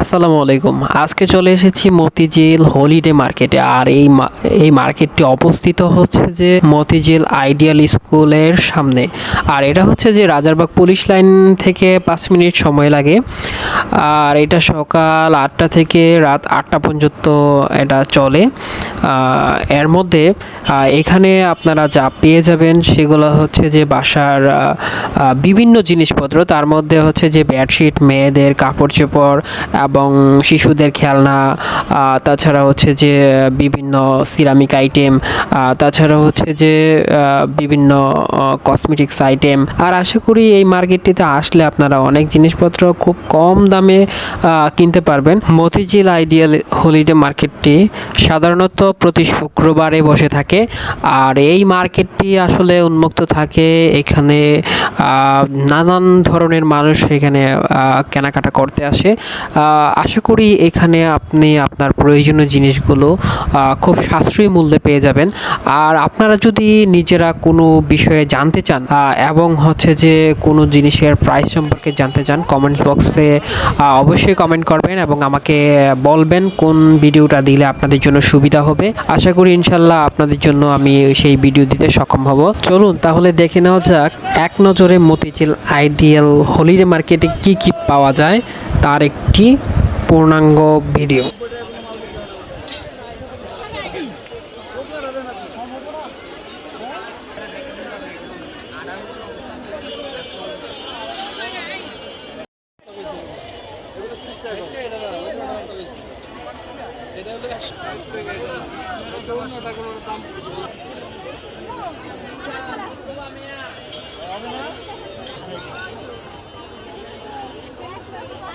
আসসালামু আলাইকুম। আজকে চলে এসেছি মতিঝিল হলিডে মার্কেটে। আর এই এই মার্কেটটি অবস্থিত হচ্ছে যে মতিঝিল আইডিয়াল স্কুলের সামনে। আর এটা হচ্ছে যে রাজারবাগ পুলিশ লাইন থেকে পাঁচ মিনিট সময় লাগে। আর এটা সকাল আটটা থেকে রাত আটটা পর্যন্ত এটা চলে। এর মধ্যে এখানে আপনারা যা পেয়ে যাবেন সেগুলো হচ্ছে যে বাসার বিভিন্ন জিনিসপত্র। তার মধ্যে হচ্ছে যে বেডশিট, মেয়েদের কাপড় চোপড় এবং শিশুদের খেলনা তাছাড়া হচ্ছে যে বিভিন্ন সিরামিক আইটেম তাছাড়া হচ্ছে যে বিভিন্ন কসমেটিক্স আইটেম আর আশা করি এই মার্কেটটিতে আসলে আপনারা অনেক জিনিসপত্র খুব কম দামে কিনতে পারবেন। মতিঝিল আইডিয়াল হলিডে মার্কেটটি সাধারণত প্রতি শুক্রবারে বসে থাকে। আর এই মার্কেটটি আসলে উন্মুক্ত থাকে এখানে নানান ধরনের মানুষ এখানে কেনাকাটা করতে আসে। আশা করি এখানে আপনি আপনার প্রয়োজনীয় জিনিসগুলো খুব সাশ্রয়ী মূল্যে পেয়ে যাবেন। আর আপনারা যদি নিজেরা কোনো বিষয়ে জানতে চান এবং হচ্ছে যে কোনো জিনিসের প্রাইস সম্পর্কে জানতে চান কমেন্ট বক্সে অবশ্যই কমেন্ট করবেন এবং আমাকে বলবেন কোন ভিডিওটা দিলে আপনাদের জন্য সুবিধা হবে। আশা করি ইনশাল্লাহ আপনাদের জন্য আমি সেই ভিডিও দিতে সক্ষম হব। চলুন তাহলে দেখে নেওয়া যাক, এক নজরে মতিঝিল আইডিয়াল হলিডে মার্কেটে কি কি পাওয়া যায়, তার একটি পূর্ণাঙ্গ ভিডিও।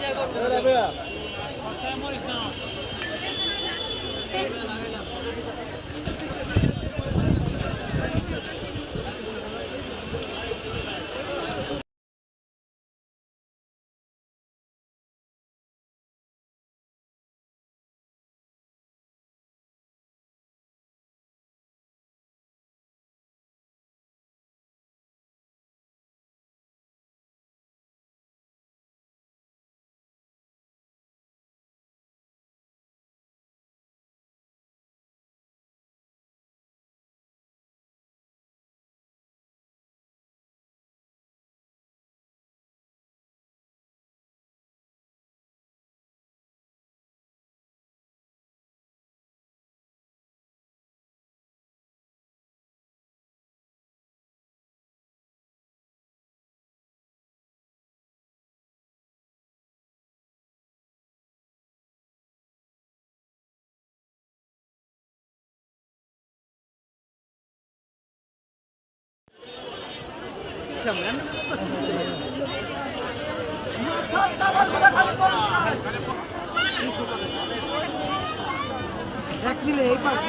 Dziękuję. এক দিলে এই পাঁচ